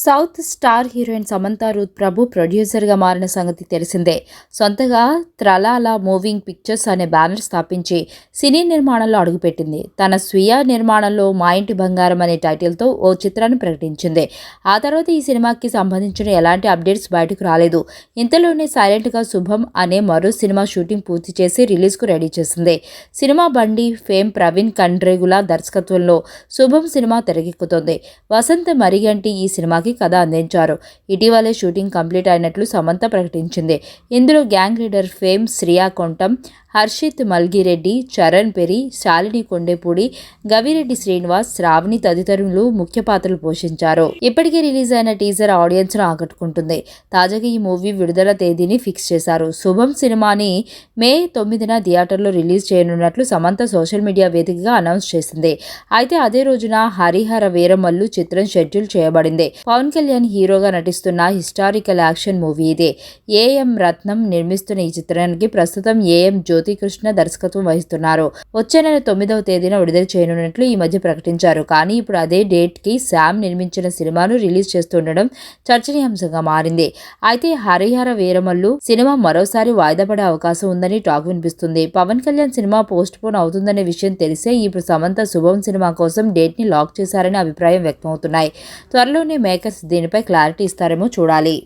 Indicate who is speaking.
Speaker 1: South star heroine Samantha Ruth Prabhu ప్రొడ్యూసర్గా మారిన సంగతి తెలిసిందే. సొంతగా త్రలాల మూవింగ్ పిక్చర్స్ అనే బ్యానర్ స్థాపించి సినీ నిర్మాణంలో అడుగుపెట్టింది. తన స్వీయ నిర్మాణంలో మా ఇంటి బంగారం అనే టైటిల్తో ఓ చిత్రాన్ని ప్రకటించింది. ఆ తర్వాత ఈ సినిమాకి సంబంధించిన ఎలాంటి అప్డేట్స్ బయటకు రాలేదు. ఇంతలోనే సైలెంట్గా శుభం అనే మరో సినిమా షూటింగ్ పూర్తి చేసి రిలీజ్కు రెడీ చేసింది. సినిమా బండి ఫేమ్ ప్రవీణ్ కండ్రేగుల దర్శకత్వంలో శుభం సినిమా తెరకెక్కుతోంది. వసంత మరిగంటి ఈ సినిమాకి కథ అందించారు ఇటీవలే షూటింగ్ కంప్లీట్ అయినట్లు సమంత ప్రకటించింది. ఇందులో gang leader fame Shriya Kontham Harshith Malgireddy Charan Peri Shalini Kondepudi Gavireddy Srinivas Sravani తదితరులు ముఖ్య పాత్రలు పోషించారు. ఇప్పటికే రిలీజ్ అయిన టీజర్ ఆడియన్స్ను ఆకట్టుకుంటుంది. తాజాగా ఈ మూవీ విడుదల తేదీని ఫిక్స్ చేశారు. శుభం సినిమాని మే తొమ్మిదిన థియేటర్లో రిలీజ్ చేయనున్నట్లు సమంత సోషల్ మీడియా వేదికగా అనౌన్స్ చేసింది. అయితే అదే రోజున హరిహర వీరమల్లు చిత్రం షెడ్యూల్ చేయబడింది. పవన్ కళ్యాణ్ హీరోగా నటిస్తున్న హిస్టారికల్ యాక్షన్ మూవీ ఇదే. ఏఎం రత్నం నిర్మిస్తున్న ఈ చిత్రానికి ప్రస్తుతం ఏఎం జ్యోతికృష్ణ దర్శకత్వం వహిస్తున్నారు. వచ్చే నెల తొమ్మిదవ తేదీన విడుదల చేయనున్నట్లు ఈ మధ్య ప్రకటించారు. కానీ ఇప్పుడు అదే డేట్కి శామ్ నిర్మించిన సినిమాను రిలీజ్ చేస్తుండడం చర్చనీయాంశంగా మారింది. అయితే హరిహర వీరమల్లు సినిమా మరోసారి వాయిదా పడే అవకాశం ఉందని టాక్ వినిపిస్తుంది. Pawan Kalyan cinema postpone అవుతుందనే విషయం తెలిసే ఇప్పుడు సమంత శుభం సినిమా కోసం డేట్ని లాక్ చేశారనే అభిప్రాయం వ్యక్తమవుతున్నాయి. త్వరలోనే మేకర్స్ దీనిపై క్లారిటీ ఇస్తారేమో చూడాలి.